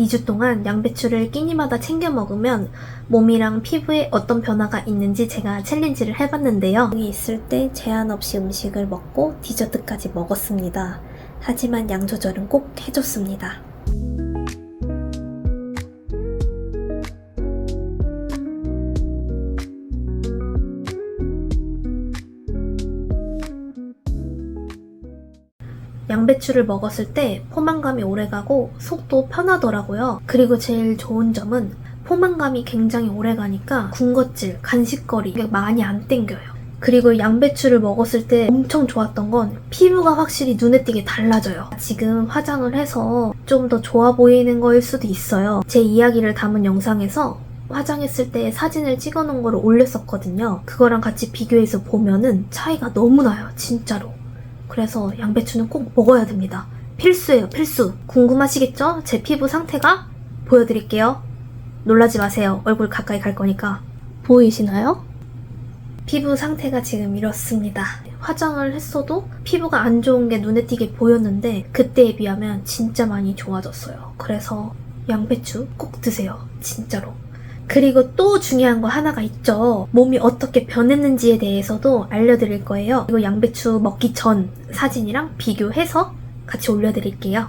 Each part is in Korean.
2주 동안 양배추를 끼니마다 챙겨 먹으면 몸이랑 피부에 어떤 변화가 있는지 제가 챌린지를 해봤는데요. 여기 있을 때 제한 없이 음식을 먹고 디저트까지 먹었습니다. 하지만 양 조절은 꼭 해줬습니다. 양배추를 먹었을 때 포만감이 오래가고 속도 편하더라고요. 그리고 제일 좋은 점은 포만감이 굉장히 오래가니까 군것질, 간식거리 많이 안 땡겨요. 그리고 양배추를 먹었을 때 엄청 좋았던 건 피부가 확실히 눈에 띄게 달라져요. 지금 화장을 해서 좀 더 좋아 보이는 거일 수도 있어요. 제 이야기를 담은 영상에서 화장했을 때 사진을 찍어 놓은 거를 올렸었거든요. 그거랑 같이 비교해서 보면은 차이가 너무 나요. 진짜로. 그래서 양배추는 꼭 먹어야 됩니다. 필수예요, 필수. 궁금하시겠죠? 제 피부 상태가? 보여드릴게요. 놀라지 마세요. 얼굴 가까이 갈 거니까. 보이시나요? 피부 상태가 지금 이렇습니다. 화장을 했어도 피부가 안 좋은 게 눈에 띄게 보였는데 그때에 비하면 진짜 많이 좋아졌어요. 그래서 양배추 꼭 드세요. 진짜로. 그리고 또 중요한 거 하나가 있죠. 몸이 어떻게 변했는지에 대해서도 알려드릴 거예요. 이거 양배추 먹기 전 사진이랑 비교해서 같이 올려드릴게요.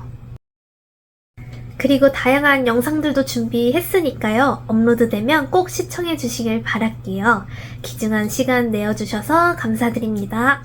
그리고 다양한 영상들도 준비했으니까요. 업로드되면 꼭 시청해 주시길 바랄게요. 귀중한 시간 내어주셔서 감사드립니다.